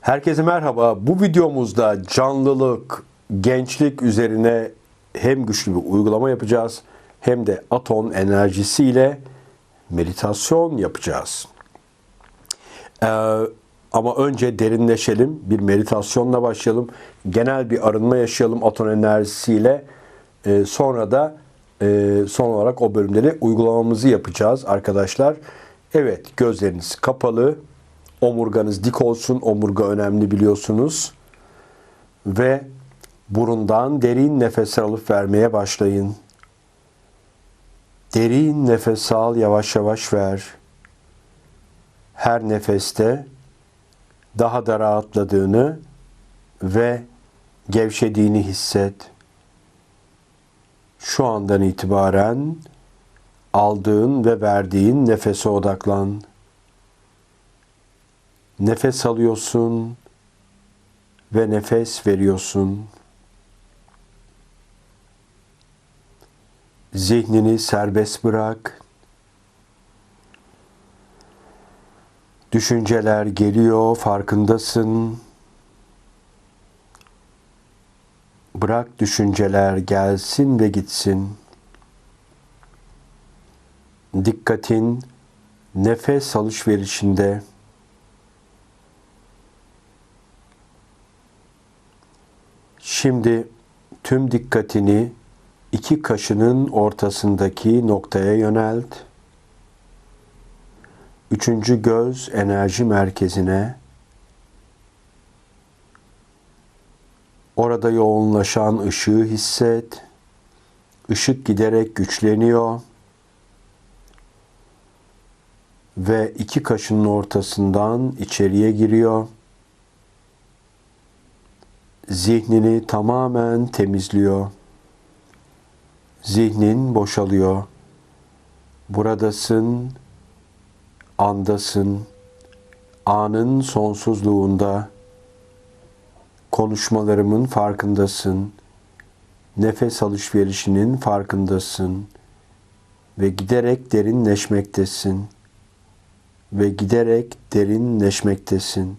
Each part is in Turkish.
Herkese merhaba. Bu videomuzda canlılık, gençlik üzerine hem güçlü bir uygulama yapacağız hem de atom enerjisiyle meditasyon yapacağız. Ee, ama önce derinleşelim. Bir meditasyonla başlayalım. Genel bir arınma yaşayalım atom enerjisiyle. Ee, sonra da e, son olarak o bölümleri uygulamamızı yapacağız arkadaşlar. Evet gözleriniz kapalı. Omurganız dik olsun. Omurga önemli biliyorsunuz. Ve burundan derin nefes alıp vermeye başlayın. Derin nefes al, yavaş yavaş ver. Her nefeste daha da rahatladığını ve gevşediğini hisset. Şu andan itibaren aldığın ve verdiğin nefese odaklan. Nefes alıyorsun ve nefes veriyorsun. Zihnini serbest bırak. Düşünceler geliyor, farkındasın. Bırak düşünceler gelsin ve gitsin. Dikkatin nefes alışverişinde. Şimdi tüm dikkatini iki kaşının ortasındaki noktaya yönelt. Üçüncü göz enerji merkezine. Orada yoğunlaşan ışığı hisset. Işık giderek güçleniyor. Ve iki kaşının ortasından içeriye giriyor. Zihnini tamamen temizliyor. Zihnin boşalıyor. Buradasın, andasın, anın sonsuzluğunda, konuşmalarımın farkındasın, nefes alışverişinin farkındasın ve giderek derinleşmektesin ve giderek derinleşmektesin.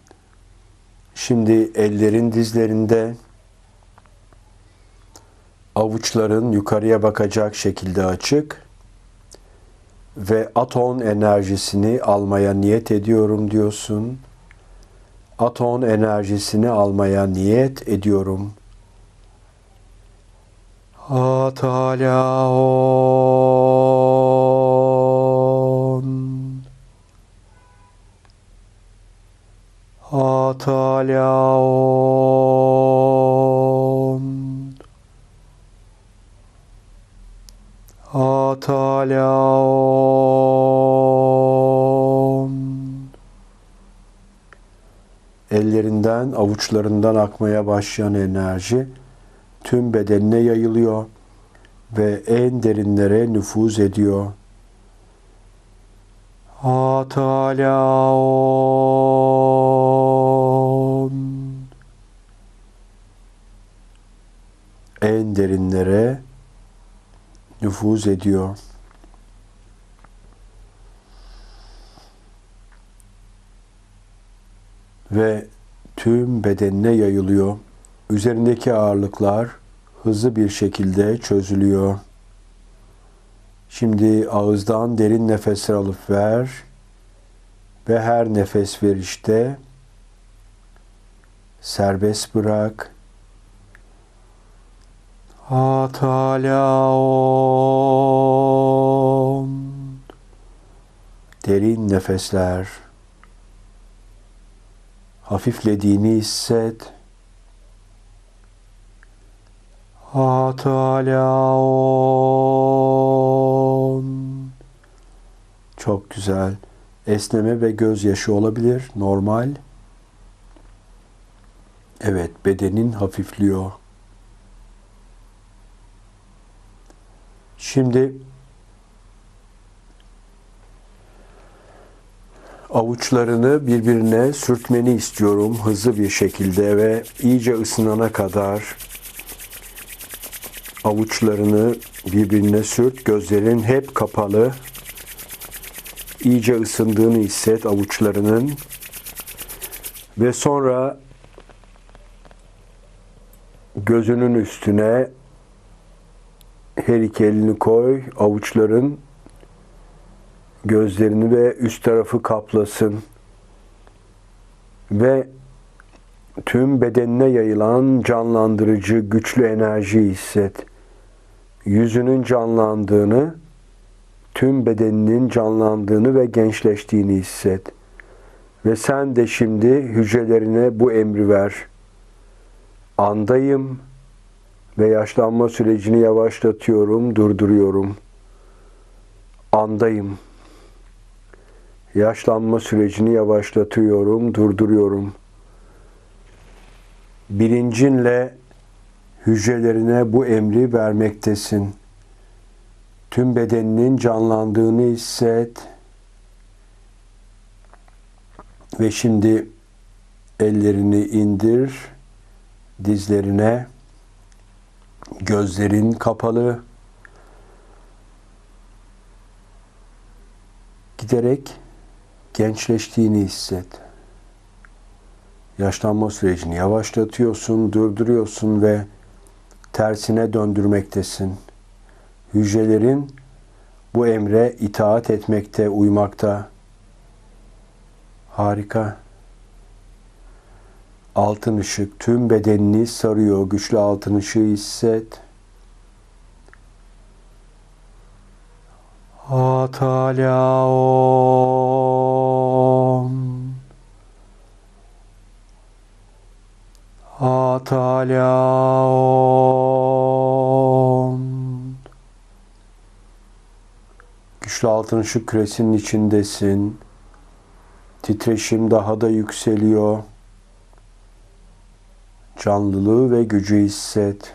Şimdi ellerin dizlerinde, avuçların yukarıya bakacak şekilde açık ve aton enerjisini almaya niyet ediyorum diyorsun. Aton enerjisini almaya niyet ediyorum. Atalaon Atalaon Atalaon Ellerinden, avuçlarından akmaya başlayan enerji tüm bedenine yayılıyor ve en derinlere nüfuz ediyor. Atalaon derinlere nüfuz ediyor. Ve tüm bedenine yayılıyor. Üzerindeki ağırlıklar hızlı bir şekilde çözülüyor. Şimdi ağızdan derin nefesler alıp ver ve her nefes verişte serbest bırak. Atalaon Derin nefesler hafiflediğini hisset. Atalaon Çok güzel. Esneme ve gözyaşı olabilir. Normal. Evet, bedenin hafifliyor. Şimdi avuçlarını birbirine sürtmeni istiyorum hızlı bir şekilde ve iyice ısınana kadar avuçlarını birbirine sürt. Gözlerin hep kapalı. İyice ısındığını hisset avuçlarının. Ve sonra gözünün üstüne her iki elini koy, avuçların gözlerini ve üst tarafı kaplasın. Ve tüm bedenine yayılan canlandırıcı güçlü enerji hisset. Yüzünün canlandığını, tüm bedeninin canlandığını ve gençleştiğini hisset. Ve sen de şimdi hücrelerine bu emri ver. Andayım ve yaşlanma sürecini yavaşlatıyorum, durduruyorum. Andayım. Yaşlanma sürecini yavaşlatıyorum, durduruyorum. Bilincinle hücrelerine bu emri vermektesin. Tüm bedeninin canlandığını hisset. Ve şimdi ellerini indir dizlerine. Gözlerin kapalı. Giderek gençleştiğini hisset. Yaşlanma sürecini yavaşlatıyorsun, durduruyorsun ve tersine döndürmektesin. Hücrelerin bu emre itaat etmekte, uymakta. Harika. Altın ışık tüm bedenini sarıyor. Güçlü altın ışığı hisset. Atalaon Atalaon Güçlü altın ışık küresinin içindesin. Titreşim daha da yükseliyor. Canlılığı ve gücü hisset.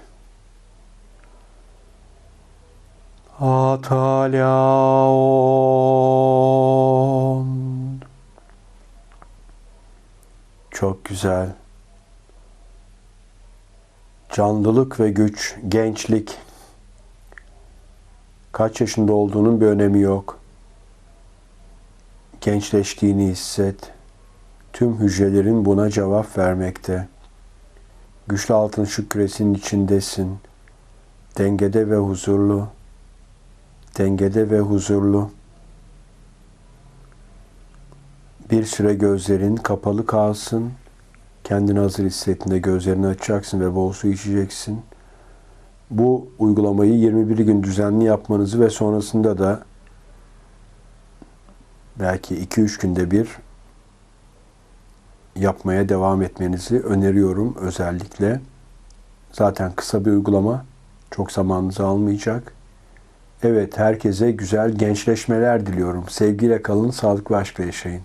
Atalaon. Çok güzel. Canlılık ve güç, gençlik. Kaç yaşında olduğunun bir önemi yok. Gençleştiğini hisset. Tüm hücrelerin buna cevap vermekte. Güçlü altın ışık küresinin içindesin. Dengede ve huzurlu. Dengede ve huzurlu. Bir süre gözlerin kapalı kalsın. Kendini hazır hissettiğinde gözlerini açacaksın ve bol su içeceksin. Bu uygulamayı 21 gün düzenli yapmanızı ve sonrasında da belki 2-3 günde bir yapmaya devam etmenizi öneriyorum özellikle. Zaten kısa bir uygulama. Çok zamanınızı almayacak. Evet, herkese güzel gençleşmeler diliyorum. Sevgiyle kalın, sağlık ve aşkla yaşayın.